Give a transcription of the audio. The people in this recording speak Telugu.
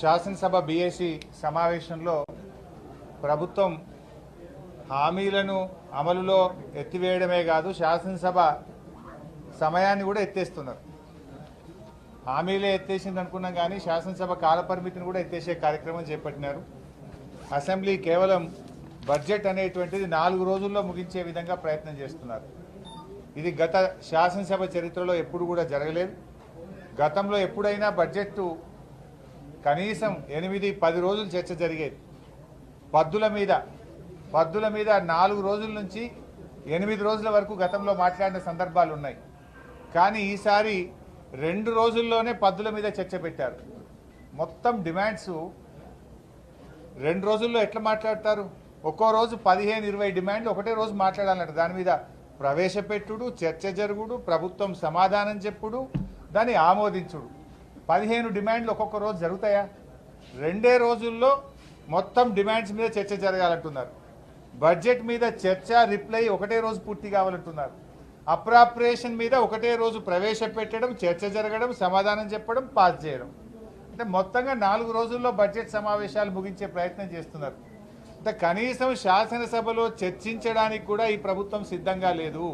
శాసనసభ బీఏసీ సమావేశంలో ప్రభుత్వం హామీలను అమలులో ఎత్తివేయడమే కాదు శాసనసభ సమయాన్ని కూడా ఎత్తేస్తున్నారు. హామీలే ఎత్తేసింది అనుకున్నాం కానీ శాసనసభ కాలపరిమితిని కూడా ఎత్తేసే కార్యక్రమం చేపట్టినారు. అసెంబ్లీ కేవలం బడ్జెట్ అనేటువంటిది నాలుగు రోజుల్లో ముగించే విధంగా ప్రయత్నం చేస్తున్నారు. ఇది గత శాసనసభ చరిత్రలో ఎప్పుడు కూడా జరగలేదు. గతంలో ఎప్పుడైనా బడ్జెట్ కనీసం ఎనిమిది పది రోజులు చర్చ జరిగేది. పద్దుల మీద పద్దుల మీద నాలుగు రోజుల నుంచి ఎనిమిది రోజుల వరకు గతంలో మాట్లాడిన సందర్భాలు ఉన్నాయి. కానీ ఈసారి రెండు రోజుల్లోనే పద్దుల మీద చర్చ పెట్టారు. మొత్తం డిమాండ్స్ రెండు రోజుల్లో ఎట్లా మాట్లాడతారు? ఒక్కో రోజు పదిహేను ఇరవై డిమాండ్లు ఒకటే రోజు మాట్లాడాలంట. దాని మీద ప్రవేశపెట్టుడు చర్చ జరుగుడు ప్రభుత్వం సమాధానం చెప్పుడు దాన్ని ఆమోదించుడు. పదిహేను డిమాండ్లు ఒక్కొక్క రోజు జరుగుతాయా? రెండే రోజుల్లో మొత్తం డిమాండ్స్ మీద చర్చ జరగాలంటున్నారు. బడ్జెట్ మీద చర్చ రిప్లై ఒకటే రోజు పూర్తి కావాలంటున్నారు. అప్రాప్రియేషన్ మీద ఒకటే రోజు ప్రవేశపెట్టడం చర్చ జరగడం సమాధానం చెప్పడం పాస్ చేయడం. అంటే మొత్తంగా నాలుగు రోజుల్లో బడ్జెట్ సమావేశాలు ముగించే ప్రయత్నం చేస్తున్నారు. అంటే కనీసం శాసనసభలో చర్చించడానికి కూడా ఈ ప్రభుత్వం సిద్ధంగా లేదు.